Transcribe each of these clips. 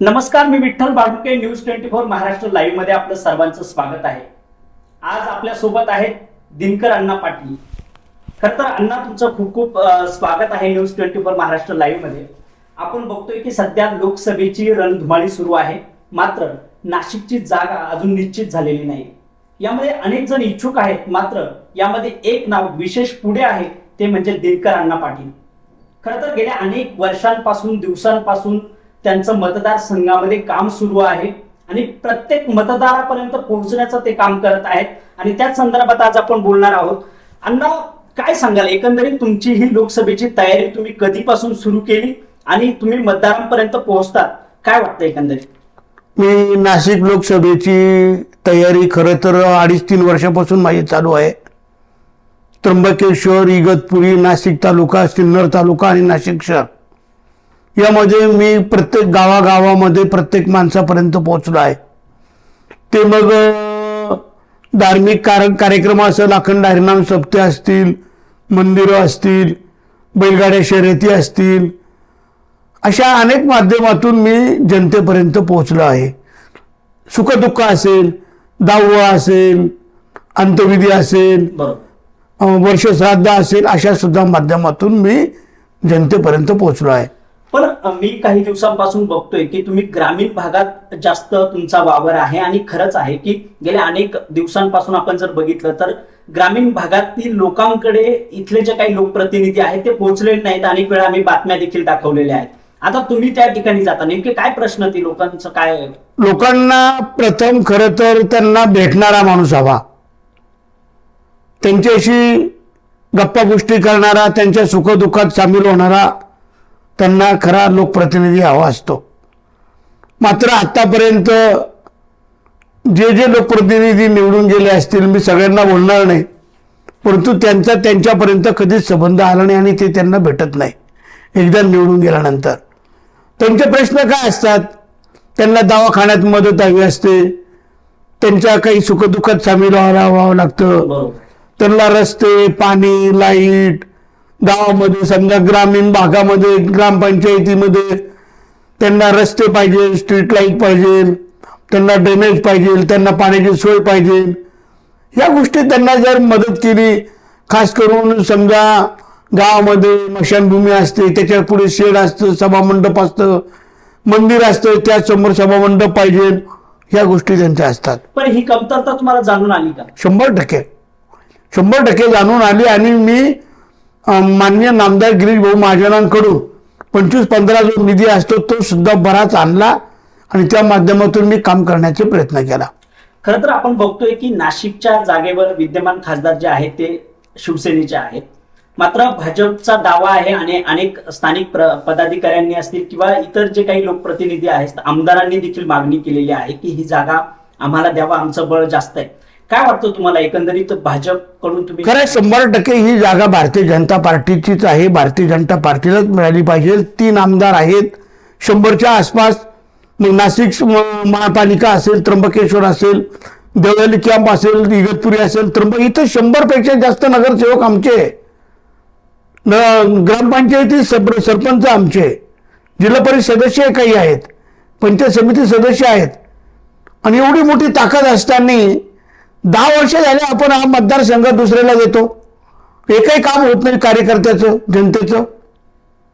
नमस्कार मी Vitthal Baduke news twenty four Maharashtra लाईव्हमध्ये आपलं सर्वांचं स्वागत आहे. आज आपल्यासोबत आहेत दिनकर अण्णा पाटील. खर तर अण्णा तुमचं खूप खूप स्वागत आहे न्यूज ट्वेंटी फोर महाराष्ट्र लाईव्हमध्ये. आपण बघतोय की सध्या लोकसभेची रणधुमाळी सुरू आहे. मात्र नाशिकची जागा अजून निश्चित झालेली नाही. यामध्ये अनेक जण इच्छुक आहेत. मात्र यामध्ये एक नाव विशेष पुढे आहे ते म्हणजे दिनकर अण्णा पाटील. खर तर गेल्या अनेक वर्षांपासून दिवसांपासून त्यांचं मतदारसंघामध्ये काम सुरू आहे आणि प्रत्येक मतदारापर्यंत पोहोचण्याचं ते काम करत आहेत. आणि त्याच संदर्भात आज आपण बोलणार आहोत. अण्णा काय सांगाल? एकंदरीत तुमची ही लोकसभेची तयारी तुम्ही कधीपासून सुरू केली आणि तुम्ही मतदारांपर्यंत पोहोचतात? काय वाटतं एकंदरीत? मी नाशिक लोकसभेची तयारी खरं तर अडीच तीन वर्षापासून माझी चालू आहे. त्र्यंबकेश्वर इगतपुरी नाशिक तालुका सिन्नर तालुका आणि नाशिक शहर. यामध्ये मी प्रत्येक गावागावामध्ये प्रत्येक माणसापर्यंत पोहोचलो आहे. ते मग धार्मिक कार कार्यक्रम असेल अखंड हरिनाम सप्ते असतील मंदिरं असतील बैलगाड्या शर्यती असतील अशा अनेक माध्यमातून मी जनतेपर्यंत पोहोचलो आहे. सुखदुःख असेल दहावा असेल अंतविधी असेल वर्षश्राद्ध असेल अशा सुद्धा माध्यमातून मी जनतेपर्यंत पोहोचलो आहे. पण मी काही दिवसांपासून बघतोय की तुम्ही ग्रामीण भागात जास्त तुमचा वावर आहे आणि खरंच आहे की गेल्या अनेक दिवसांपासून आपण जर बघितलं तर ग्रामीण भागातील लोकांकडे इथले जे काही लोकप्रतिनिधी आहेत ते पोहोचले नाहीत. अनेक वेळा आम्ही बातम्या देखील दाखवलेल्या आहेत. आता तुम्ही त्या ठिकाणी जाता. नेमके काय प्रश्न ती लोकांचं काय? लोकांना प्रथम खरं तर त्यांना भेटणारा माणूस हवा. त्यांच्याशी गप्पा गोष्टी करणारा त्यांच्या सुखदुःखात सामील होणारा त्यांना खरा लोकप्रतिनिधी हवा असतो. मात्र आतापर्यंत जे जे लोकप्रतिनिधी निवडून गेले असतील मी सगळ्यांना बोलणार नाही. परंतु त्यांचा त्यांच्यापर्यंत कधीच संबंध आला नाही आणि ते त्यांना भेटत नाही. एकदा निवडून गेल्यानंतर. त्यांचे प्रश्न काय असतात? त्यांना दवाखान्यात मदत हवी असते. त्यांच्या काही सुखदुःखात सामील व्हायला व्हावं लागतं. त्यांना रस्ते पाणी लाइट गावामध्ये समजा ग्रामीण भागामध्ये ग्रामपंचायतीमध्ये त्यांना रस्ते पाहिजे स्ट्रीट लाइट पाहिजे त्यांना ड्रेनेज पाहिजे त्यांना पाण्याची सोय पाहिजे. या गोष्टी त्यांना जर मदत केली खास करून समजा गावामध्ये मशानभूमी असते त्याच्या पुढे शेड असतं सभामंडप असतं मंदिर असतं त्यासमोर सभामंडप पाहिजे ह्या गोष्टी त्यांच्या असतात. पण ही कमतरता तुम्हाला जाणून आली का? शंभर टक्के. शंभर टक्के जाणून आली आणि मी माननीय मान्य नामदार गिरीश भाऊ महाजनांकडून पंचवीस पंधरा जो निधी असतो तो सुद्धा बराच आणला आणि त्या माध्यमातून मी काम करण्याचा प्रयत्न केला. खरं तर आपण बघतोय की नाशिकच्या जागेवर विद्यमान खासदार जे आहेत ते शिवसेनेचे आहेत. मात्र भाजपचा दावा आहे आणि अनेक स्थानिक पदाधिकाऱ्यांनी असतील किंवा इतर जे काही लोकप्रतिनिधी आहेत आमदारांनी देखील मागणी केलेली आहे की ही जागा आम्हाला द्यावा आमचं बळ जास्त आहे. काय वाटतं तुम्हाला? एकंदरीत भाजपकडून तुम्ही खरं शंभर टक्के ही जागा भारतीय जनता पार्टीचीच आहे. भारतीय जनता पार्टीलाच मिळाली पाहिजे. तीन आमदार आहेत. शंभरच्या आसपास मग नाशिक महापालिका असेल त्र्यंबकेश्वर असेल देवळाली कॅम्प असेल इगतपुरी असेल त्र्यंबक इथं शंभरपेक्षा जास्त नगरसेवक आमचे ग्रामपंचायती सरपंच आमचे जिल्हा परिषद सदस्य काही आहेत. पंचायत समिती सदस्य आहेत. आणि एवढी मोठी ताकद असताना दहा वर्ष झाले आपण हा मतदारसंघ दुसऱ्याला देतो. एकही काम होत नाही कार्यकर्त्याचं जनतेचं.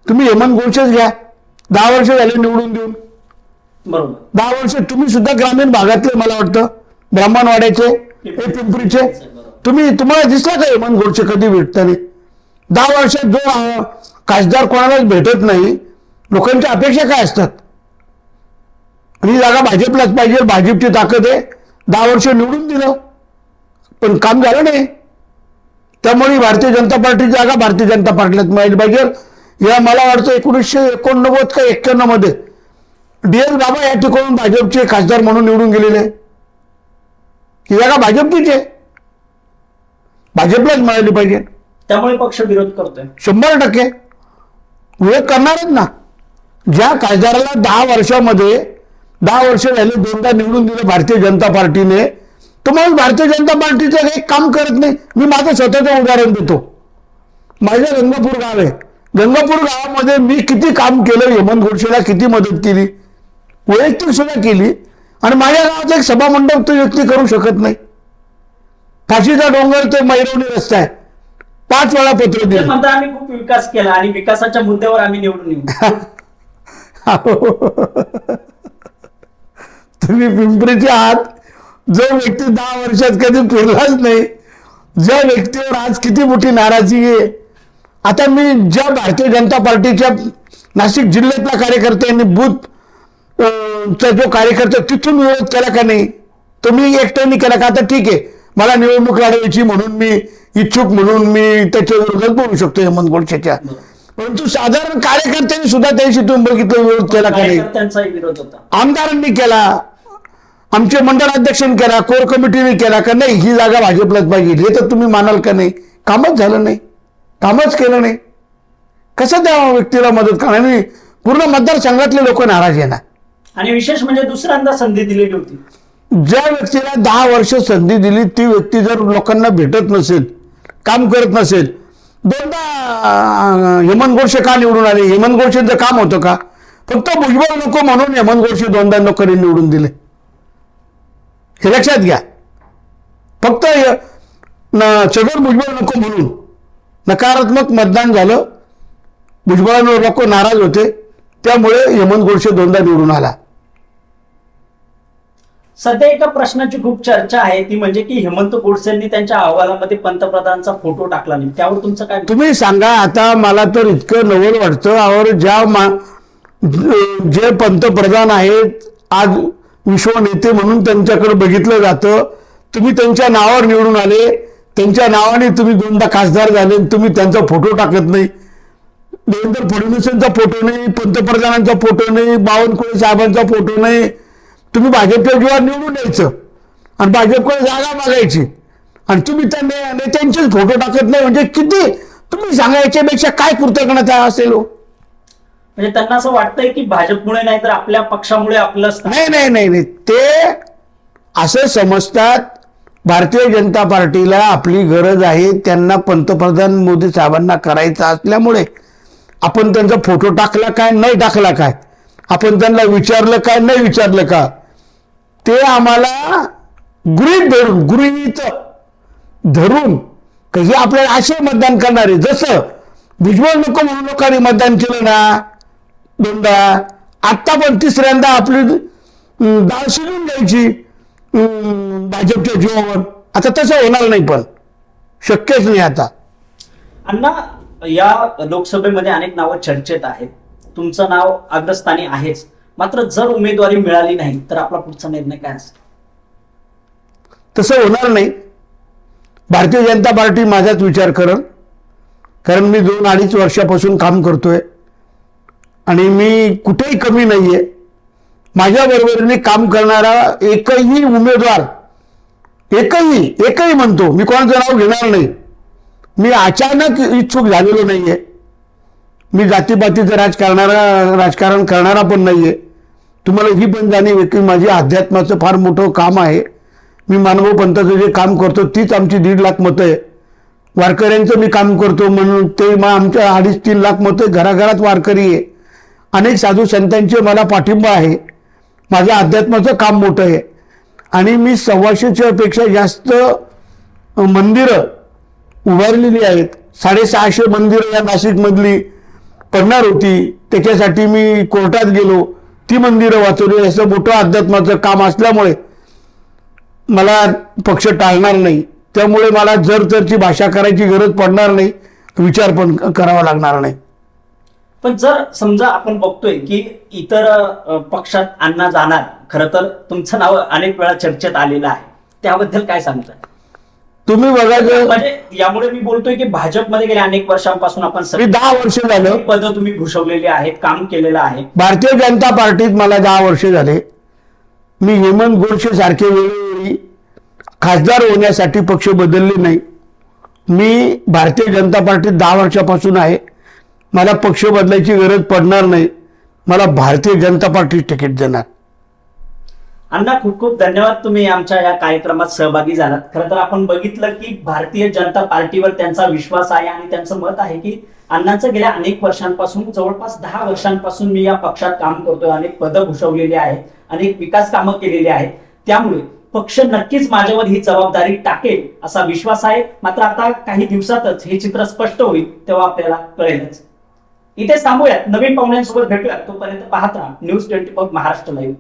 तुम्ही हेमंत गोडसेच घ्या. दहा वर्ष झाले निवडून देऊन. बरोबर. दहा वर्ष तुम्ही सुद्धा ग्रामीण भागातले मला वाटतं. ब्राह्मणवाड्याचे हे पिंपरीचे. तुम्ही तुम्हाला दिसला का हेमंत गोडसे कधी भेटताना? दहा वर्षात जो खासदार कोणालाच भेटत नाही लोकांच्या अपेक्षा काय असतात? आणि ही जागा भाजपलाच पाहिजे भाजपची ताकद आहे. दहा वर्ष निवडून दिलं. पण काम झालं नाही. त्यामुळे भारतीय जनता पार्टीची जागा भारतीय जनता पार्टीलाच मिळाली पाहिजे. या मला वाटतं एकोणीसशे एकोणनव्वद का एक्क्याण्णवमध्ये डी एस बाबा या ठिकाणून भाजपचे खासदार म्हणून निवडून गेलेले. ही जागा भाजपचीच आहे. भाजपलाच मिळाली पाहिजे. त्यामुळे पक्ष विरोध करतोय. शंभर टक्के. विरोध करणारच ना. ज्या खासदाराला दहा वर्षामध्ये दहा वर्ष झाले दोनदा निवडून दिलं भारतीय जनता पार्टीने तो माणूस भारतीय जनता पार्टीचं काही काम करत नाही. मी माझं स्वतःचं उदाहरण देतो. माझं गंगापूर गाव आहे. गंगापूर गावामध्ये मी किती काम केलं हेमंत गोडसेला किती मदत केली वैयक्तिक सुद्धा केली आणि माझ्या गावात एक सभामंडप तो व्यक्ती करू शकत नाही. फाशीचा डोंगर ते मैरवणी रस्ता आहे. पाच वेळा पत्र दिलं. आम्ही खूप विकास केला आणि विकासाच्या मुद्द्यावर आम्ही निवडून येऊ. तुम्ही पिंपरीचे आहात. जो व्यक्ती दहा वर्षात कधी फिरलाच नाही ज्या व्यक्तीवर आज किती मोठी नाराजी आहे आता मी ज्या भारतीय जनता पार्टीच्या नाशिक जिल्ह्यातल्या कार्यकर्त्यांनी बूथ अं, चा जो कार्यकर्ता तिथून विरोध केला का नाही? तो मी एकट्याने केला का? आता ठीक आहे मला निवडणूक लढवायची म्हणून मी इच्छुक म्हणून मी त्याच्या विरोधात बोलू शकतो हेमंत गोडसेच्या परंतु साधारण कार्यकर्त्यांनी सुद्धा त्याशी तुम्ही बघितलं विरोध केला का नाही? आमदारांनी केला आमचे मंडळ अध्यक्षांनी केला कोर कमिटीने केला का नाही ही जागा भाजपलाच पाहिजे हे तर तुम्ही मानाल का नाही? कामच झालं नाही. कामच केलं नाही. कसं त्या व्यक्तीला मदत करणार? आणि पूर्ण मतदारसंघातले लोक नाराज येणार आणि विशेष म्हणजे दुसऱ्यांदा संधी दिलेली होती. ज्या व्यक्तीला दहा वर्ष संधी दिली ती व्यक्ती जर लोकांना भेटत नसेल काम करत नसेल दोनदा हेमंत गोडसे का निवडून आले? हेमंत गोडसेंचं काम होतं का? फक्त भुजबळ नको म्हणून हेमंत गोडसे दोनदा लोकांनी निवडून दिले. हे लक्षात घ्या. फक्त न- छगन भुजबळ नको म्हणून. नकारात्मक मतदान झालं भुजबळांवर लोक नाराज होते त्यामुळे हेमंत गोडसे दोनदा निवडून आला. सध्या एका प्रश्नाची खूप चर्चा आहे ती म्हणजे की हेमंत गोडसेंनी त्यांच्या अहवालामध्ये पंतप्रधानांचा फोटो टाकला नाही. त्यावर तुमचं काय तुम्ही सांगा आता मला तर इतकं नवल वाटतं और ज्या मा जे पंतप्रधान आहेत आज विश्व नेते म्हणून त्यांच्याकडे बघितलं जातं. तुम्ही त्यांच्या नावावर निवडून आले. त्यांच्या नावाने तुम्ही दोनदा खासदार झाले आणि तुम्ही त्यांचा फोटो टाकत नाही. देवेंद्र फडणवीसांचा फोटो नाही पंतप्रधानांचा फोटो नाही बावनकुळे साहेबांचा फोटो नाही. तुम्ही भाजपच्या जीवावर निवडून यायचं. आणि भाजपकडे जागा मागायची. आणि तुम्ही त्या नेत्यांचेच फोटो टाकत नाही. म्हणजे किती तुम्ही सांगायच्यापेक्षा काय कृतज्ञता असेल हो? म्हणजे त्यांना असं वाटतंय की भाजपमुळे नाही तर आपल्या पक्षामुळे आपलं नाही नाही नाही नाही. ते असं समजतात. भारतीय जनता पार्टीला आपली गरज आहे. त्यांना पंतप्रधान मोदी साहेबांना करायचं असल्यामुळे आपण त्यांचा फोटो टाकला काय नाही टाकला काय? आपण त्यांना विचारलं काय नाही विचारलं का? ते आम्हाला गृहित धरून गृहित धरून का आपल्याला असे मतदान करणारे. जसं भुजबळ नको म्हणून लोकांनी मतदान केलं ना. दोनदा आत्ता पण तिसऱ्यांदा आपली डाळ शिजून द्यायची भाजपच्या जीवावर. आता तसं होणार नाही पण. शक्यच नाही आता. अण्णा या लोकसभेमध्ये अनेक नावं चर्चेत आहेत. तुमचं नाव अग्रस्थानी आहेच. मात्र जर उमेदवारी मिळाली नाही तर आपला पुढचा निर्णय काय असेल? तसं होणार नाही. भारतीय जनता पार्टी माझाच विचार करल कारण मी दोन अडीच वर्षापासून काम करतोय. आणि मी कुठेही कमी नाही आहे माझ्या बरोबरीने काम करणारा एकही उमेदवार एकही एकही म्हणतो मी कोणाचं नाव घेणार नाही. मी अचानक इच्छुक झालेलो नाही आहे मी जातीपातीचं राजकारणारा राजकारण करणारा पण नाही आहे तुम्हाला ही पण जाणीव आहे की माझी अध्यात्माचं फार मोठं काम आहे. मी मानव पंथाचं जे काम करतो तीच आमची दीड लाख मतं आहे. वारकऱ्यांचं मी काम करतो म्हणून ते मग आमच्या अडीच तीन लाख मतं घराघरात वारकरी आहे. अनेक साधू संतांचे मला पाठिंबा आहे. माझं अध्यात्माचं काम मोठं आहे. आणि मी सव्वाशेच्या पेक्षा जास्त मंदिरं उभारलेली आहेत. साडेसहाशे मंदिरं या नाशिकमधली पडणार होती. त्याच्यासाठी मी कोर्टात गेलो. ती मंदिरं वाचवली. असं मोठं अध्यात्माचं काम असल्यामुळे मला पक्ष टाळणार नाही. त्यामुळे मला जर तरची भाषा करायची गरज पडणार नाही विचार पण करावा लागणार नाही. पण जर समजा आपण बघतोय की इतर पक्षात अण्णा जाणार खरं तर तुमचं नाव अनेक वेळा चर्चेत आलेलं आहे. त्याबद्दल काय सांगताय? तुम्ही बघा म्हणजे यामुळे मी बोलतोय की भाजपमध्ये गेल्या अनेक वर्षांपासून आपण दहा वर्ष झालं. पद तुम्ही भूषवलेली आहेत काम केलेलं आहे. भारतीय जनता पार्टीत मला दहा वर्ष झाले. मी हेमंत गोडसे सारखे वेळोवेळी खासदार होण्यासाठी पक्ष बदलले नाही. मी भारतीय जनता पार्टीत दहा वर्षापासून आहे. मला पक्ष बदलायची गरज पडणार नाही. मला भारतीय जनता पार्टी तिकीट देणार. अण्णा खूप खूप धन्यवाद तुम्ही आमच्या या कार्यक्रमात सहभागी झालात. खरं तर आपण बघितलं की भारतीय जनता पार्टीवर त्यांचा विश्वास आहे आणि त्यांचं मत आहे की अण्णांचं गेल्या अनेक वर्षांपासून जवळपास दहा वर्षांपासून मी या पक्षात काम करतोय. अनेक पदं भूषवलेली आहेत अनेक विकास कामं केलेली आहेत. त्यामुळे पक्ष नक्कीच माझ्यावर ही जबाबदारी टाकेल असा विश्वास आहे. मात्र आता काही दिवसातच हे चित्र स्पष्ट होईल तेव्हा आपल्याला कळेलच. इथेच थांबूयात. नवीन पाहुण्यांसोबत भेटूयात. तोपर्यंत पाहत राहा. News twenty four Maharashtra live